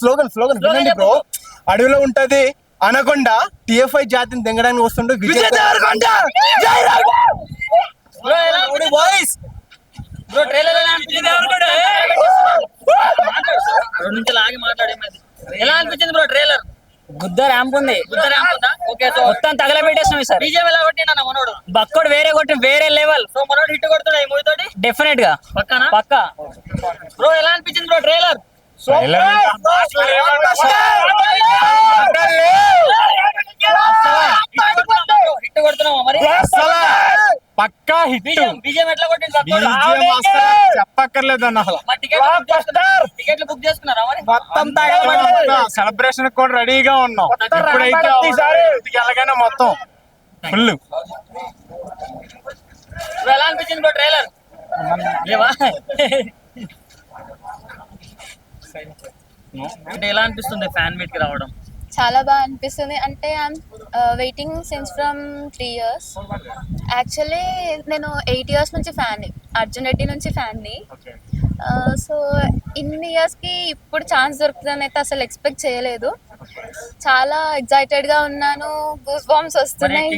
Slogan slogan వినండి bro. అడవిలో ఉంటది అనకొండ టిఎఫ్ఐ జాతిని దింగడానికి వస్తుండే విజయ్ దేవరకొండ. జై రాఘవ! బ్రో ఎలా బాయ్స్. బ్రో ట్రైలర్ ఎలా అనిపించింది? రెండు ఎలా బ్రో ట్రైలర్ గుద్ద ర్యాంప్ ఉంది. గుద్ద ర్యాంప్ ఉందా? ఓకే సో మొత్తం తగలబెట్టేసినాం సార్ బీజేపీ ఎలా కొట్టినా మనోడు? బక్కోడు వేరే కొట్టి వేరే లెవెల్ సో మనోడు హిట్ కొడుతున్నాడు ఈ మూవీ తోటి? డెఫినెట్గా. పక్కన? పక్క. బ్రో ఎలా అనిపించింది బ్రో ట్రైలర్ పక్కా హిట్. బీజేపీ ఎట్లా కొట్టింది? బీజిఎం అసలు చెప్పక్కర్లేదు అన్న అసలు మరి టికెట్లు బుక్ చేసుకున్నారా? టికెట్లు బుక్ చేసుకున్నారా మరి? మొత్తం సెలబ్రేషన్ కూడా రెడీగా ఉన్నాం. ఇప్పుడైతే మొత్తం. ఫుల్ ఎలా అనిపించింది ట్రైలర్ లేవా? అంటే ఎలా అనిపిస్తుంది ఫ్యాన్ మీట్కి రావడం? చాలా బాగా అనిపిస్తుంది. అంటే I'm waiting since from three years actually నేను ఎయిట్ ఇయర్స్ నుంచి ఫ్యాన్ అర్జున్ రెడ్డి నుంచి ఫ్యాన్ని సో ఇన్ని ఇయర్స్కి ఇప్పుడు ఛాన్స్ దొరుకుతుందని అయితే అసలు ఎక్స్పెక్ట్ చేయలేదు. చాలా ఎక్సైటెడ్గా ఉన్నాను. గూస్ బాంబ్స్ వస్తున్నాయి.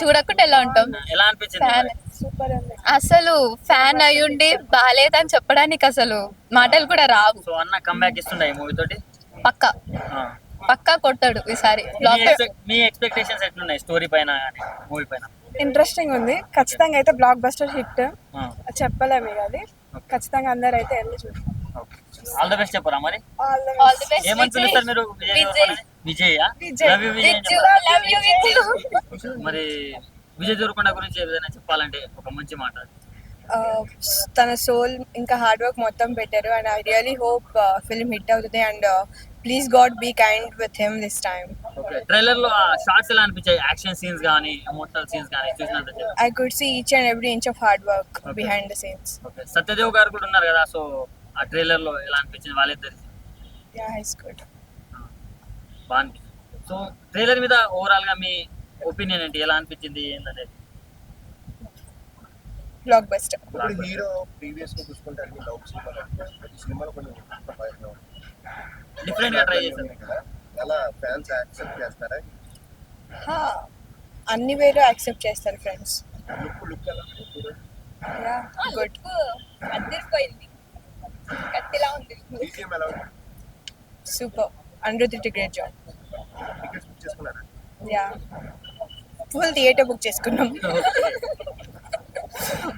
చూడకుండా ఎలా ఉంటాం? ఎలా అనిపించింది అసలు ఫ్యాన్ అయ్యుండి బాగాలేదని చెప్పడానికి అసలు మాటలు కూడా రావు. సో అన్న కంబ్యాక్ ఇస్తుండే ఈ మూవీ తోటి? పక్కా. ఆ. పక్కా కొట్టాడు ఈసారి. మీ ఎక్స్పెక్టేషన్స్ ఎట్లున్నాయి స్టోరీ పైన కానీ మూవీ పైన? ఇంట్రెస్టింగ్ ఉంది. ఖచ్చితంగా అయితే బ్లాక్ బస్టర్ హిట్ ఆ. చెప్పలేము ఇక అది. ఖచ్చితంగా అందరు అయితే వెళ్ళి చూడండి ఆల్ ద బెస్ట్ చెప్పరా మరి? All the all the best ఏమని పిలుస్తారు మీరు? విజయ్ విజయ్. విజయ్ విజయ్. లవ్ యూ విజయ్ అని మరి విజయ్ దేవరకొండ గురించి ఏదైనా చెప్పాలంటే ఒక మంచి మాట తన సోల్ ఇంకా హార్డ్ వర్క్ మొత్తం పెట్టారు and I really hope film hit అవుతుంది and please God be kind with him this time okay ట్రైలర్లో షార్ట్స్ ఎలా అనిపించాయి? యాక్షన్ సీన్స్ కానీ ఎమోషనల్ సీన్స్ కానీ చూసినట్టు I could see each and every inch of hard work behind the scenes Satyadev garu కూడా ఉన్నారు కదా సో ఆ ట్రైలర్లో ఎలా అనిపించింది? వాళ్ళిద్దరికి యా ఇట్స్ గుడ్ బాగుంది. సో ట్రైలర్ మీద ఓవరాల్గా మీ ఒపీనియన్ ఏంటి? ఎలా అనిపించింది ఏంటనేది బ్లాక్ బస్టర్ ఇప్పుడు హీరో ప్రీవియస్గా చూసుకుంటే అన్ని లవ్ సినిమాలు ప్రతి సినిమాలో ఉంది. డిఫరెంట్గా ట్రై చేశారు. కదా. ఎలా ఫ్యాన్స్ యాక్సెప్ట్ చేస్తారా? అన్ని వేరు యాక్సెప్ట్ చేస్తారు ఫ్రెండ్స్ లుక్ లుక్ ఎలా? యా గుడ్ అద్దరిపోయింది కత్తిలా ఉంది BGM ఎలా ఉంది? Super under the great job tickets book చేసుకున్నారా? యా. ఫుల్ థియేటర్ బుక్ చేసుకున్నాం.